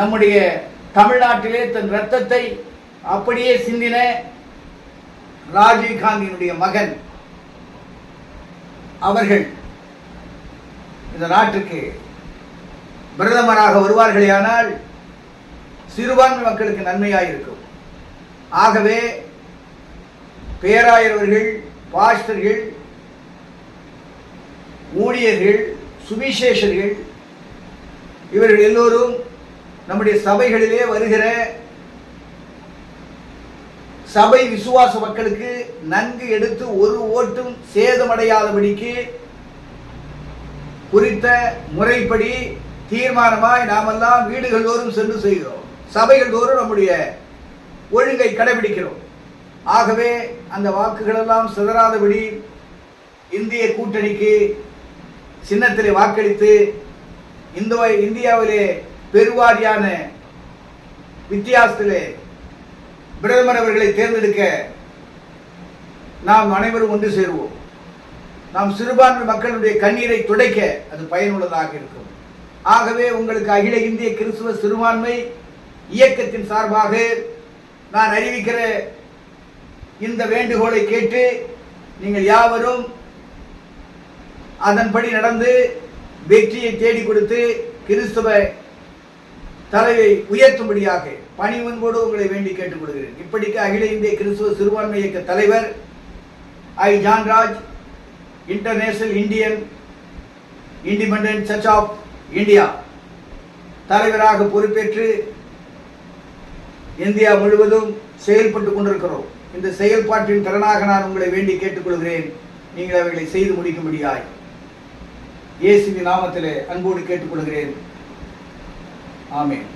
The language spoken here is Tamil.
நம்முடைய தமிழ்நாட்டிலே தன் ரத்தத்தை அப்படியே சிந்தின ராஜீவ்காந்தியினுடைய மகன் அவர்கள் இந்த நாட்டுக்கு பிரதமராக வருவார்களேயானால் சிறுபான்மை மக்களுக்கு நன்மையாக இருக்கும் ஆகவே பேராயர்வர்கள் பாஸ்டர்கள் ஊழியர்கள் சுவிசேஷர்கள் இவர்கள் எல்லோரும் நம்முடைய சபைகளிலே வருகிற சபை விசுவாச மக்களுக்கு நன்கு எடுத்து ஒரு ஓட்டும் சேதமடையாதபடிக்கு குறித்த முறைப்படி தீர்மானமாய் நாமெல்லாம் வீடுகள் தோறும் சென்று செய்கிறோம். சபைகள் தோறும் நம்முடைய ஒழுங்கை கடைபிடிக்கிறோம். ஆகவே அந்த வாக்குகளெல்லாம் சிதறாதபடி இந்திய கூட்டணிக்கு சின்னத்திலே வாக்களித்து இந்த இந்தியாவிலே பெருவாரியான வித்தியாசத்திலே பிரதமர் அவர்களை தேர்ந்தெடுக்க நாம் அனைவரும் ஒன்று சேருவோம். நாம் சிறுபான்மை மக்களுடைய கண்ணீரை துடைக்க அது பயனுள்ளதாக இருக்கும். ஆகவே உங்களுக்கு அகில இந்திய கிறிஸ்துவ சிறுபான்மை இயக்கத்தின் சார்பாக நான் அறிவிக்கிற இந்த வேண்டுகோளை கேட்டு நீங்கள் யாவரும் அதன்படி நடந்து வெற்றியை தேடி கொடுத்து கிறிஸ்துவ தலையை உயர்த்தும்படியாக பணிவன்போடு உங்களை வேண்டி கேட்டுக்கொள்கிறேன். இப்படிக்கு அகில இந்திய கிறிஸ்துவ சிறுபான்மை இயக்க தலைவர் I. Johnraj International Indian Independent Church of India தலைவராக பொறுப்பேற்று இந்தியா முழுவதும் செயல்பட்டு கொண்டிருக்கிறோம். இந்த செயல்பாட்டின் திறனாக நான் உங்களை வேண்டி கேட்டுக்கொள்கிறேன். நீங்கள் அவைகளை செய்து முடிக்கும்படியாய் இயேசுவின் நாமத்திலே அன்போடு கேட்டுக்கொள்கிறேன். ஆமென்